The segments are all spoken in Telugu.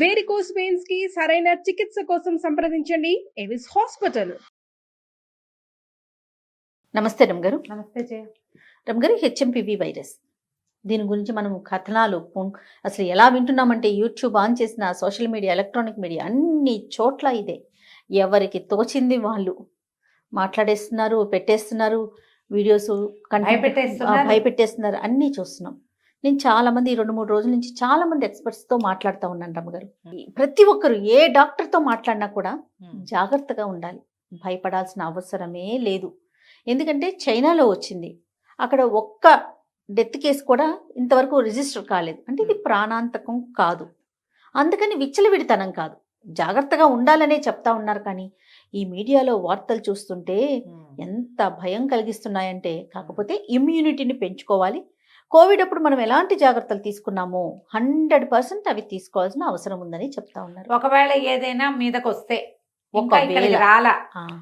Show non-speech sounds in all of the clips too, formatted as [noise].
వేరికోస్ వెయిన్స్కి సరైన చికిత్స కోసం సంప్రదించండి. ఎవిస్ హాస్పిటల్ నమస్తే రమ్ గారు నమస్తే జయ. రమ్ గారు హెచ్ఎంపివి వైరస్ దీని గురించి మనం కథనాలు అసలు ఎలా వింటున్నామంటే యూట్యూబ్ ఆన్ చేసిన సోషల్ మీడియా ఎలక్ట్రానిక్ మీడియా అన్ని చోట్ల ఇదే. ఎవరికి తోచింది వాళ్ళు? మాట్లాడేస్తున్నారు పెట్టేస్తున్నారు వీడియోస్. భయపెట్టేస్తున్నారు. అన్నీ చూస్తున్నాం. నేను చాలా మంది ఈ రెండు మూడు రోజుల నుంచి చాలా మంది experts తో మాట్లాడుతూ ఉన్నాను రమ్మ గారు. ప్రతి ఒక్కరు ఏ doctor తో మాట్లాడినా కూడా జాగ్రత్తగా ఉండాలి. భయపడాల్సిన అవసరమే లేదు. ఎందుకంటే చైనాలో వచ్చింది. అక్కడ ఒక్క డెత్ కేసు కూడా ఇంతవరకు రిజిస్టర్ కాలేదు. అంటే ఇది ప్రాణాంతకం కాదు. అందుకని విచ్చలవిడితనం కాదు. జాగ్రత్తగా ఉండాలనే చెప్తా ఉన్నారు కానీ ఈ మీడియాలో వార్తలు చూస్తుంటే ఎంత భయం కలిగిస్తున్నాయంటే కాకపోతే ఇమ్యూనిటీని పెంచుకోవాలి. కోవిడ్ అప్పుడు మనం ఎలాంటి జాగ్రత్తలు తీసుకున్నామో హండ్రెడ్ పర్సెంట్ అవి తీసుకోవాల్సిన అవసరం ఉందని చెప్తా ఉన్నారు. ఒకవేళ ఏదైనా మీదకి వస్తే రాలా.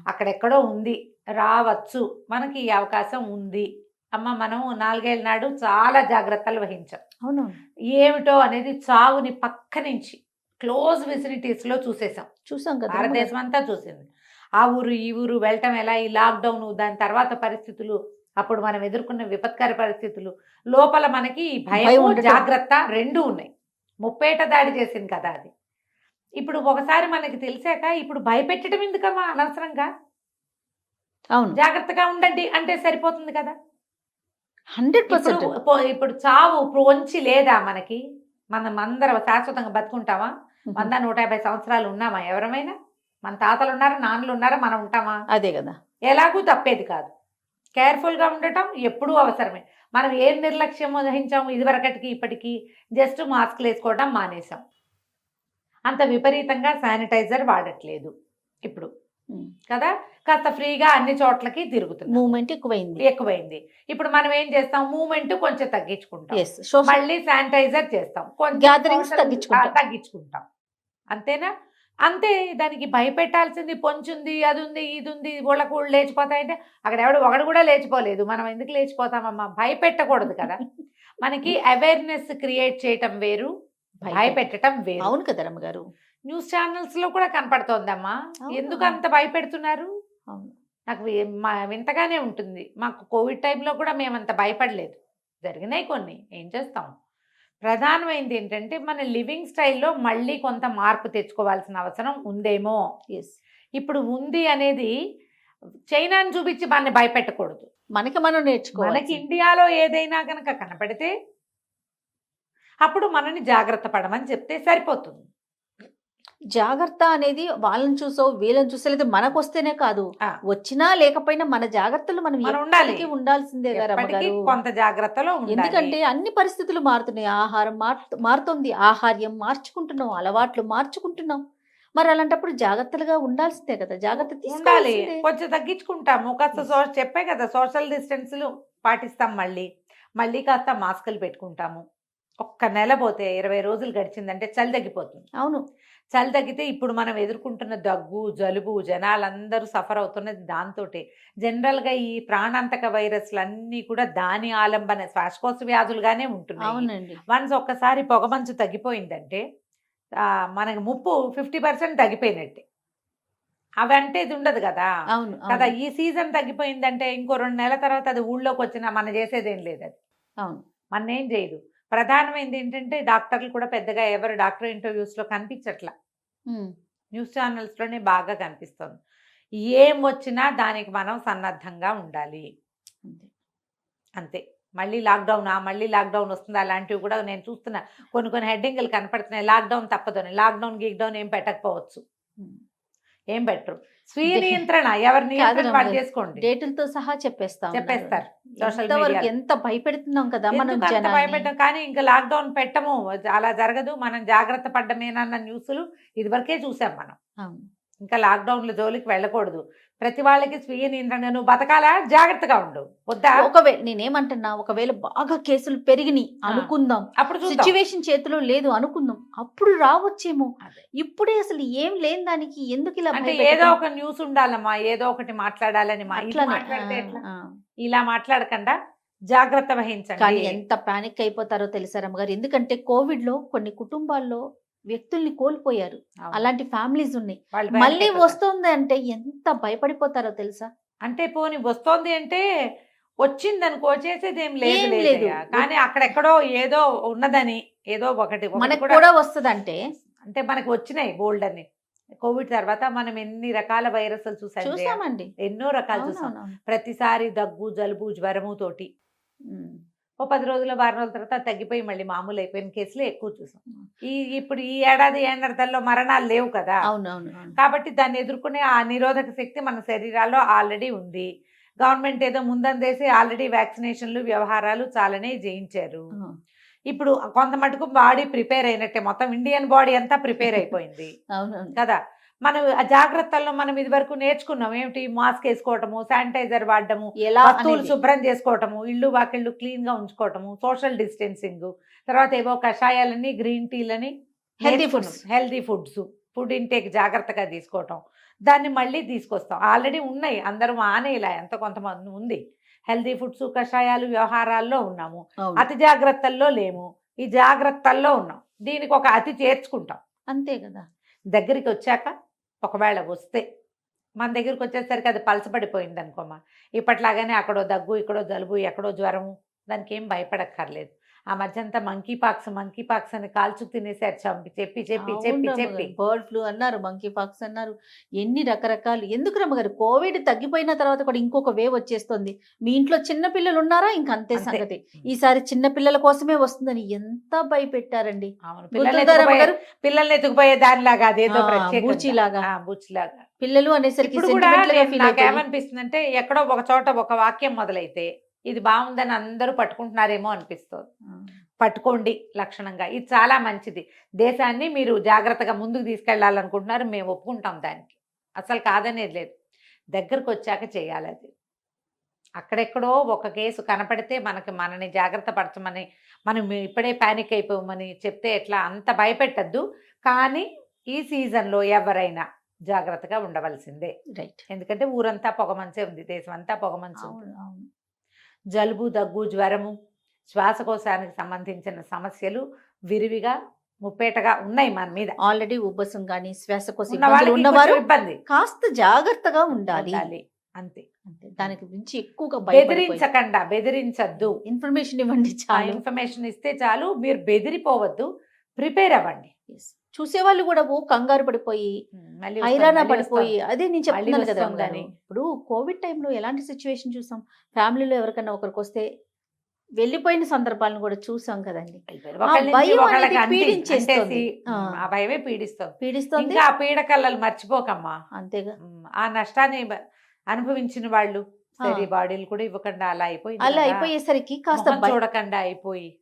అక్కడెక్కడో ఉంది. రావచ్చు. మనకి ఈ అవకాశం ఉంది. అమ్మ మనం నాలుగేళ్ళ నాడు చాలా జాగ్రత్తలు వహించాం. అవును ఏమిటో అనేది చావుని పక్క నుంచి క్లోజ్ విసినిటీస్లో చూసేసాం. చూసాం కదా భారతదేశం అంతా చూసింది. ఆ ఊరు ఈ ఊరు వెళ్ళటం ఎలా? ఈ లాక్డౌన్ దాని తర్వాత పరిస్థితులు అప్పుడు మనం ఎదుర్కొన్న విపత్కర పరిస్థితులు. లోపల మనకి భయం. జాగ్రత్త రెండు ఉన్నాయి. ముప్పేట దాడి చేసింది కదా అది. ఇప్పుడు ఒకసారి మనకి తెలిసాక ఇప్పుడు భయపెట్టడం ఎందుకమ్మా అనవసరంగా? అవును. జాగ్రత్తగా ఉండండి అంటే సరిపోతుంది కదా? Hundred percent. ఇప్పుడు చావు పొంచి లేదా మనకి? మనం అందరం శాశ్వతంగా బతుకుంటామా? వంద నూట యాభై సంవత్సరాలు ఉన్నామా ఎవరమైనా? మన తాతలు ఉన్నారా నాన్నలు ఉన్నారా మనం ఉంటామా? అదే కదా. ఎలాగూ తప్పేది కాదు. కేర్ఫుల్గా ఉండటం ఎప్పుడూ అవసరమే. మనం ఏం నిర్లక్ష్యం వహించాము ఇదివరకటికి ఇప్పటికి జస్ట్ మాస్క్లు వేసుకోవడం మానేసాం అంత విపరీతంగా శానిటైజర్ వాడట్లేదు ఇప్పుడు. కదా? కాస్త ఫ్రీగా అన్ని చోట్లకి తిరుగుతుంది మూమెంట్ ఎక్కువైంది. ఎక్కువైంది. ఇప్పుడు మనం ఏం చేస్తాం? మూమెంట్ కొంచెం తగ్గించుకుంటాం. మళ్ళీ శానిటైజర్ చేస్తాం. కొంచెం తగ్గించుకుంటాం. తగ్గించుకుంటాం. అంతేనా? అంతే దానికి భయపెట్టాల్సింది పొంచుంది అది ఉంది ఇది ఉంది ఊళ్ళు లేచిపోతాయంటే అక్కడ ఎవడు ఒకడు కూడా లేచిపోలేదు. మనం ఎందుకు లేచిపోతామమ్మా? భయపెట్టకూడదు కదా. మనకి [laughs] అవేర్నెస్ క్రియేట్ చేయటం వేరు భయపెట్టడం వేరు. అవును కదా గారు న్యూస్ ఛానల్స్లో కూడా కనపడుతోందమ్మా? ఎందుకు అంత భయపెడుతున్నారు? నాకు వింతగానే ఉంటుంది. మాకు కోవిడ్ టైంలో కూడా మేము అంత భయపడలేదు. జరిగినాయి కొన్ని. ఏం చేస్తాం? ప్రధానమైనది ఏంటంటే మన లివింగ్ స్టైల్లో మళ్ళీ కొంత మార్పు తెచ్చుకోవాల్సిన అవసరం ఉందేమో. ఎస్ ఇప్పుడు ఉంది అనేది చైనాని చూపించి మనని భయపెట్టకూడదు. మనకి మనం నేర్చుకోవాలి. మనకి ఇండియాలో ఏదైనా కనుక కనపడితే అప్పుడు మనని జాగ్రత్త పడమని చెప్తే సరిపోతుంది. జాగ్రత్త అనేది వాళ్ళని చూసో వీళ్ళని చూసో లేదా మనకు వస్తేనే కాదు. వచ్చినా లేకపోయినా మన జాగ్రత్తలు మనం ఉండాలి. ఉండాల్సిందే కొంత జాగ్రత్తలో ఎందుకంటే అన్ని పరిస్థితులు మారుతున్నాయి. ఆహారం మార్- మారుతుంది. ఆహార్యం మార్చుకుంటున్నాం. అలవాట్లు మార్చుకుంటున్నాం. మరి అలాంటప్పుడు జాగ్రత్తలుగా ఉండాల్సిందే కదా. జాగ్రత్త ఉండాలి. తీసుకోవాల్సిందే. కొంచెం తగ్గించుకుంటాము. కాస్త సో చెప్పే కదా సోషల్ డిస్టెన్స్లు పాటిస్తాం మళ్ళీ. మళ్ళీ కాస్త మాస్కులు పెట్టుకుంటాము. ఒక్క నెల పోతే ఇరవై రోజులు గడిచిందంటే చలి తగ్గిపోతుంది. అవును. చలి తగ్గితే ఇప్పుడు మనం ఎదుర్కొంటున్న దగ్గు జలుబు జనాలందరూ సఫర్ అవుతున్నది దాంతోటే. జనరల్గా ఈ ప్రాణాంతక వైరస్లు అన్నీ కూడా దాని ఆలంబన శ్వాసకోశ వ్యాధులుగానే ఉంటున్నాయి. అవునండి. వన్స్ ఒక్కసారి పొగమంచు తగ్గిపోయిందంటే మనకి ముప్పు ఫిఫ్టీ పర్సెంట్ తగ్గిపోయినట్టే. అవి అంటే ఇది ఉండదు కదా. అవును కదా ఈ సీజన్ తగ్గిపోయిందంటే ఇంకో రెండు నెలల తర్వాత అది ఊళ్ళోకి వచ్చినా మన చేసేదేం లేదు అది. అవును. మన ఏం చేయదు. ప్రధానమైనది ఏంటంటే డాక్టర్లు కూడా పెద్దగా ఎవరు డాక్టర్ ఇంటర్వ్యూస్లో కనిపించట్లా. న్యూస్ ఛానల్స్లోనే బాగా కనిపిస్తుంది. ఏం వచ్చినా దానికి మనం సన్నద్ధంగా ఉండాలి. అంతే. మళ్ళీ లాక్డౌన్? మళ్ళీ లాక్డౌన్ వస్తుంది? అలాంటివి కూడా నేను చూస్తున్నా. కొన్ని కొన్ని హెడ్డింగ్లు కనపడుతున్నాయి. లాక్డౌన్ తప్పదని లాక్డౌన్ గీక్డౌన్ ఏం పెట్టకపోవచ్చు. ఏం పెట్టరు స్వీయ నియంత్రణ ఎవరి నియంత్రణ కాదు వాళ్ళు రమ్య. చేసుకోండి డేటులతో సహా చెప్పేస్తాం చెప్పేస్తారు. ఎంత భయపెడుతున్నాం కదా మనం భయపెట్టం? కానీ ఇంకా లాక్డౌన్ పెట్టము. అలా జరగదు. మనం జాగ్రత్త పడ్డమేనన్న న్యూస్లు ఇదివరకే చూసాం మనం. ఇంకా లాక్డౌన్ల జోలికి వెళ్ళకూడదు. ప్రతి వాళ్ళకి స్వీయ నియంత్రణ నువ్వు బతకాలా? జాగ్రత్తగా ఉండు. వద్దా? ఒకవేళ నేనేమంటున్నా ఒకవేళ బాగా కేసులు పెరిగినాయి అనుకుందాం. అప్పుడు సిచ్యువేషన్ చేతిలో లేదు అనుకుందాం. అప్పుడు రావచ్చేమో. ఇప్పుడే అసలు ఏం లేని దానికి ఎందుకు ఇలా అంటే? ఏదో ఒక న్యూస్ ఉండాలమ్మా ఏదో ఒకటి మాట్లాడాలని. ఇలా మాట్లాడకుండా జాగ్రత్త కానీ వహించండి ఎంత పానిక్ అయిపోతారో తెలుసా రమ్మగారు? ఎందుకంటే కోవిడ్లో కొన్ని కుటుంబాల్లో వ్యక్తుల్ని కోల్పోయారు. అలాంటి ఫ్యామిలీస్ ఉన్నాయి మళ్ళీ. వస్తుంది అంటే ఎంత భయపడిపోతారో తెలుసా అంటే పోని వస్తోంది అంటే వచ్చింది అనుకో చేసేది ఏం లేదు లేదు. కానీ అక్కడెక్కడో ఏదో ఉన్నదని ఏదో ఒకటి మనకు కూడా వస్తుంది అంటే అంటే మనకి వచ్చినాయి బోల్డ్ అని కోవిడ్ తర్వాత మనం ఎన్ని రకాల వైరస్లు చూసాం. చూసామండి ఎన్నో రకాలు చూసాం. ప్రతిసారి దగ్గు జలుబు జ్వరము తోటి. ఓ పది రోజుల వారం రోజుల తర్వాత తగ్గిపోయి మళ్ళీ మామూలు అయిపోయిన కేసులు ఎక్కువ చూసాం. ఈ ఇప్పుడు ఈ ఏడాది ఏడాదిలో మరణాలు లేవు కదా. అవునవును అవును. కాబట్టి దాన్ని ఎదుర్కొనే ఆ నిరోధక శక్తి మన శరీరాల్లో ఆల్రెడీ ఉంది. గవర్నమెంట్ ఏదో ముందందేసి ఆల్రెడీ వ్యాక్సినేషన్లు వ్యవహారాలు చాలానే చేయించారు ఇప్పుడు కొంత మటుకు బాడీ ప్రిపేర్ అయినట్టే మొత్తం ఇండియన్ బాడీ అంతా ప్రిపేర్ అయిపోయింది. [laughs] కదా. మనం ఆ జాగ్రత్తల్లో మనం ఇది వరకు నేర్చుకున్నాం. ఏమిటి? మాస్క్ వేసుకోవటము శానిటైజర్ వాడటము ఎలా వస్తువులు. శుభ్రం చేసుకోవటము ఇల్లు వాకిళ్ళు క్లీన్గా ఉంచుకోవటము సోషల్ డిస్టెన్సింగ్ తర్వాత ఏవో కషాయాలని గ్రీన్ టీలని Healthy foods. Healthy foods food intake జాగ్రత్తగా తీసుకోవటం. దాన్ని మళ్ళీ తీసుకొస్తాం. ఆల్రెడీ ఉన్నాయి. అందరూ మానేలా ఎంత కొంతమంది ఉంది. హెల్దీ ఫుడ్స్ కషాయాలు వ్యవహారాల్లో ఉన్నాము. అతి జాగ్రత్తల్లో లేము. ఈ జాగ్రత్తల్లో ఉన్నాం. దీనికి ఒక అతి చేర్చుకుంటాం. అంతే కదా. దగ్గరికి వచ్చాక ఒకవేళ వస్తే మన దగ్గరికి వచ్చేసరికి అది పలసపడిపోయింది అనుకోమా ఇప్పట్లాగానే అక్కడో దగ్గు ఇక్కడో జలుబు ఎక్కడో జ్వరము దానికి ఏం భయపడక్కర్లేదు. ఆ మధ్య అంతా మంకీ పాక్స్ మంకీ పాక్స్ అని కాల్చు తినేసారు చంపి చెప్పి చెప్పి చెప్పి చెప్పి. బర్డ్ ఫ్లూ అన్నారు మంకీ పాక్స్ అన్నారు. ఎన్ని రకరకాలు. ఎందుకు రమ్మగారు? కోవిడ్ తగ్గిపోయిన తర్వాత కూడా ఇంకొక వేవ్ వచ్చేస్తుంది. మీ ఇంట్లో చిన్న పిల్లలు ఉన్నారా? ఇంక అంతే. సంగతి. ఈసారి చిన్న పిల్లల కోసమే వస్తుందని ఎంత భయపెట్టారండి. పిల్లల్ని ఎత్తుకుపోయే దానిలాగా అదేదో. బూచిలాగా. బూచిలాగా పిల్లలు అనేసరికి. ఏమనిపిస్తుంది అంటే ఎక్కడో ఒక చోట ఒక వాక్యం మొదలైతే ఇది బాగుందని అందరూ పట్టుకుంటున్నారేమో అనిపిస్తుంది. పట్టుకోండి లక్షణంగా. ఇది చాలా మంచిది. దేశాన్ని మీరు జాగ్రత్తగా ముందుకు తీసుకెళ్ళాలనుకుంటున్నారు మేము ఒప్పుకుంటాం దానికి. అసలు కాదనేది లేదు. దగ్గరకు వచ్చాక చేయాలి అది. అక్కడెక్కడో ఒక కేసు కనపడితే మనకి మనని జాగ్రత్త పరచమని మనం ఇప్పుడే ప్యానిక్ అయిపోమని చెప్తే ఎట్లా అంత భయపెట్టద్దు. కానీ ఈ సీజన్లో ఎవరైనా జాగ్రత్తగా ఉండవలసిందే. రైట్ ఎందుకంటే ఊరంతా పొగమంచే ఉంది. దేశం అంతా పొగమంచు జలుబు దగ్గు జ్వరము శ్వాసకోశానికి సంబంధించిన సమస్యలు విరివిగా ముప్పేటగా ఉన్నాయి మన మీద. ఆల్రెడీ ఉబ్బసం కానీ శ్వాసకోశ ఉన్నవారు ఇబ్బంది. కాస్త జాగ్రత్తగా ఉండాలి. అంతే. అంతే. దానికి మించి ఎక్కువగా బెదిరించకుండా బెదిరించద్దు. ఇన్ఫర్మేషన్ ఇవ్వండి చాలు. ఇన్ఫర్మేషన్ ఇస్తే చాలు. మీరు బెదిరిపోవద్దు. ప్రిపేర్ అవ్వండి. చూసేవాళ్ళు కూడా ఓ కంగారు పడిపోయి హైరాణ పడిపోయి. అదే నేను చెప్తున్నాను కదా. ఇప్పుడు కోవిడ్ టైంలో ఎలాంటి సిచ్యువేషన్ చూసాం? ఫ్యామిలీలో ఎవరికైనా ఒకరికి వస్తే వెళ్ళిపోయిన సందర్భాలను కూడా చూసాం కదండి. ఆ. భయమే పీడిస్తుంది. పీడిస్తుంది ఆ పీడకల్లలు మర్చిపోకమ్మా. అంతేగా. ఆ నష్టాన్ని అనుభవించిన వాళ్ళు. సరే బాడీలు కూడా ఇవ్వకుండా అలా అయిపోయింది అలా. అయిపోయేసరికి కాస్త చూడకుండా అయిపోయి.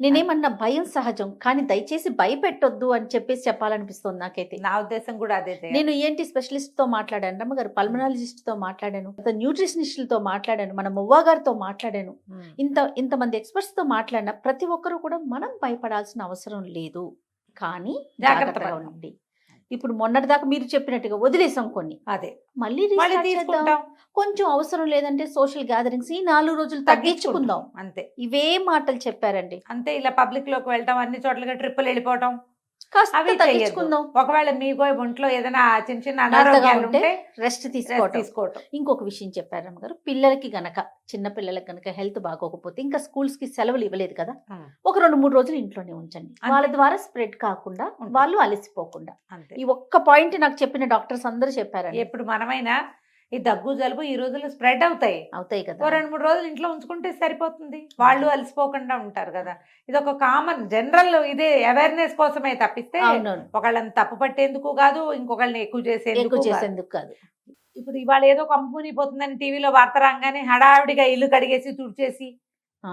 నేనేమన్నా భయం సహజం కానీ దయచేసి భయపెట్టొద్దు అని చెప్పేసి చెప్పాలనిపిస్తుంది నాకైతే. నా ఉద్దేశం కూడా అదే. నేను ఏంటి స్పెషలిస్ట్తో మాట్లాడాను. రమ్మగారు పల్మనాలజిస్ట్తో మాట్లాడాను. న్యూట్రిషనిస్టులతో మాట్లాడాను. మన మువ్వా గారితో మాట్లాడాను. ఇంత ఇంతమంది ఎక్స్పర్ట్స్తో మాట్లాడిన ప్రతి ఒక్కరూ కూడా మనం భయపడాల్సిన అవసరం లేదు. కానీ జాగ్రత్త జాగ్రత్తగా. ఉండండి. ఇప్పుడు మొన్నటి దాకా మీరు చెప్పినట్టుగా వదిలేసాం కొన్ని. అదే. మళ్ళీ కొంచెం అవసరం లేదంటే సోషల్ గ్యాదరింగ్స్ ఈ నాలుగు రోజులు తగ్గించుకుందాం. అంతే. ఇవే మాటలు చెప్పారండి. అంతే ఇలా పబ్లిక్లోకి వెళ్తాం అన్ని చోట్లకి ట్రిప్పులు వెళ్ళిపోవటం. అవి తగ్గించుకుందాం. తగ్గించుకుందాం. ఒకవేళ మీకు ఒంట్లో ఏదైనా చిన్న చిన్న అనారోగ్యాలు ఉంటే రెస్ట్ తీసుకోవటం. తీసుకోవటం. ఇంకొక విషయం చెప్పారు రమ్మగారు పిల్లలకి గనక చిన్న పిల్లలకి గనక హెల్త్ బాగోకపోతే ఇంకా స్కూల్స్కి సెలవులు ఇవ్వలేదు కదా. ఒక రెండు మూడు రోజులు ఇంట్లోనే ఉంచండి. వాళ్ళ ద్వారా స్ప్రెడ్ కాకుండా. వాళ్ళు అలసిపోకుండా. ఈ ఒక్క పాయింట్ నాకు చెప్పిన డాక్టర్స్ అందరూ చెప్పారండి. ఎప్పుడు మనమైనా ఈ దగ్గు జలుబు ఈ రోజుల్లో స్ప్రెడ్ అవుతాయి. అవుతాయి కదా. రెండు మూడు రోజులు ఇంట్లో ఉంచుకుంటే సరిపోతుంది. వాళ్ళు అలసిపోకుండా ఉంటారు కదా. ఇది ఒక కామన్ జనరల్ ఇదే అవేర్నెస్ కోసమే తప్పిస్తే ఒకళ్ళని తప్పు పట్టేందుకు కాదు ఇంకొకళ్ళని ఎక్కువ చేసేందుకు. చేసేందుకు కాదు. ఇప్పుడు ఇవాళ ఏదో కంపెనీ పోతుందని టీవీలో వార్త రాగానే హడావిడిగా ఇల్లు కడిగేసి తుడిచేసి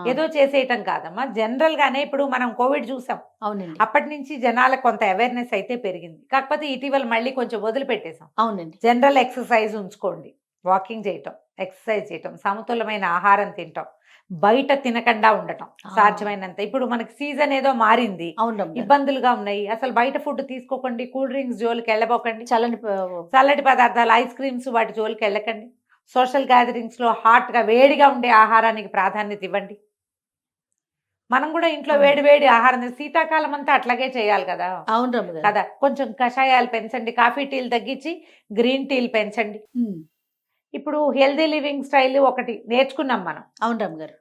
ఏదో చేసేయటం కాదమ్మా. జనరల్ గానే ఇప్పుడు మనం కోవిడ్ చూసాం. అవునండి. అప్పటి నుంచి జనాలకు కొంత అవేర్నెస్ అయితే పెరిగింది. కాకపోతే ఇటీవల మళ్ళీ కొంచెం వదిలిపెట్టేశాం. అవునండి. జనరల్ ఎక్సర్సైజ్ ఉంచుకోండి. వాకింగ్ చేయటం ఎక్సర్సైజ్ చేయటం సమతులమైన ఆహారం తినటం బయట తినకుండా ఉండటం. సాధ్యమైనంత. ఇప్పుడు మనకి సీజన్ ఏదో మారింది. ఇబ్బందులుగా ఉన్నాయి. అసలు బయట ఫుడ్ తీసుకోకండి కూల్ డ్రింక్స్ జోలికి వెళ్ళబోకండి. చల్లని చల్లటి పదార్థాలు ఐస్ క్రీమ్స్ వాటి జోలికి వెళ్ళకండి. సోషల్ గ్యాదరింగ్స్లో హాట్గా వేడిగా ఉండే ఆహారానికి ప్రాధాన్యత ఇవ్వండి. మనం కూడా ఇంట్లో. వేడి వేడి ఆహారం శీతాకాలం అంతా అట్లాగే చేయాలి కదా. అవును కదా. కొంచెం కషాయాలు పెంచండి కాఫీ టీలు తగ్గించి గ్రీన్ టీలు పెంచండి. ఇప్పుడు హెల్దీ లివింగ్ స్టైల్ ఒకటి నేర్చుకున్నాం మనం. అవును రమ్మగారు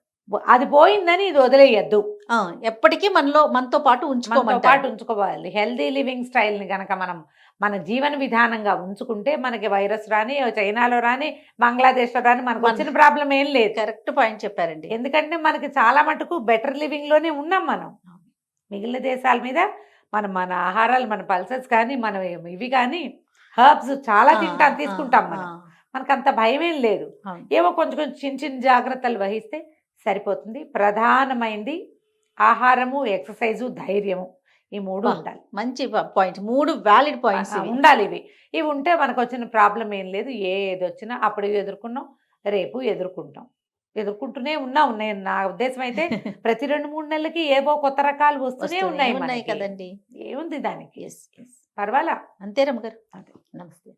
అది పోయిందని ఇది వదిలేయద్దు. ఎప్పటికీ మనలో మనతో పాటు ఉంచుకోమంటారు. పాటు ఉంచుకోవాలి. హెల్దీ లివింగ్ స్టైల్ని గనక మనం మన జీవన విధానంగా ఉంచుకుంటే మనకి వైరస్ రాని చైనాలో రాని బంగ్లాదేశ్లో రాని మనకు మన- వచ్చిన ప్రాబ్లం ఏం లేదు. కరెక్ట్ పాయింట్ చెప్పారండి. ఎందుకంటే మనకి చాలా మటుకు బెటర్ లివింగ్లోనే ఉన్నాం మనం. మిగిలిన దేశాల మీద మనం మన ఆహారాలు మన పల్సెస్ కానీ మన ఇవి కానీ హర్బ్స్ చాలా తింటాం తీసుకుంటాం మనం. మనకు అంత భయం ఏం లేదు. ఏవో కొంచెం కొంచెం చిన్న చిన్న జాగ్రత్తలు వహిస్తే సరిపోతుంది. ప్రధానమైంది ఆహారము ఎక్సర్సైజు ధైర్యము. ఈ మూడు. ఉండాలి. మంచి పాయింట్ మూడు వ్యాలిడ్ పాయింట్స్ ఉండాలి ఇవి. ఇవి ఉంటే మనకు వచ్చిన ప్రాబ్లం ఏం లేదు. ఏది వచ్చినా అప్పుడు ఎదుర్కొన్నాం? రేపు ఎదుర్కొంటాం. ఎదుర్కొంటూనే ఉన్నాం. నేను నా ఉద్దేశం అయితే [laughs] ప్రతి రెండు మూడు నెలలకి ఏవో కొత్త రకాలు వస్తూనే ఉన్నాయి ఉన్నాయి. కదండి. ఏముంది దానికి? పర్వాలా? అంతే రమ్మగారు. అదే. నమస్తే.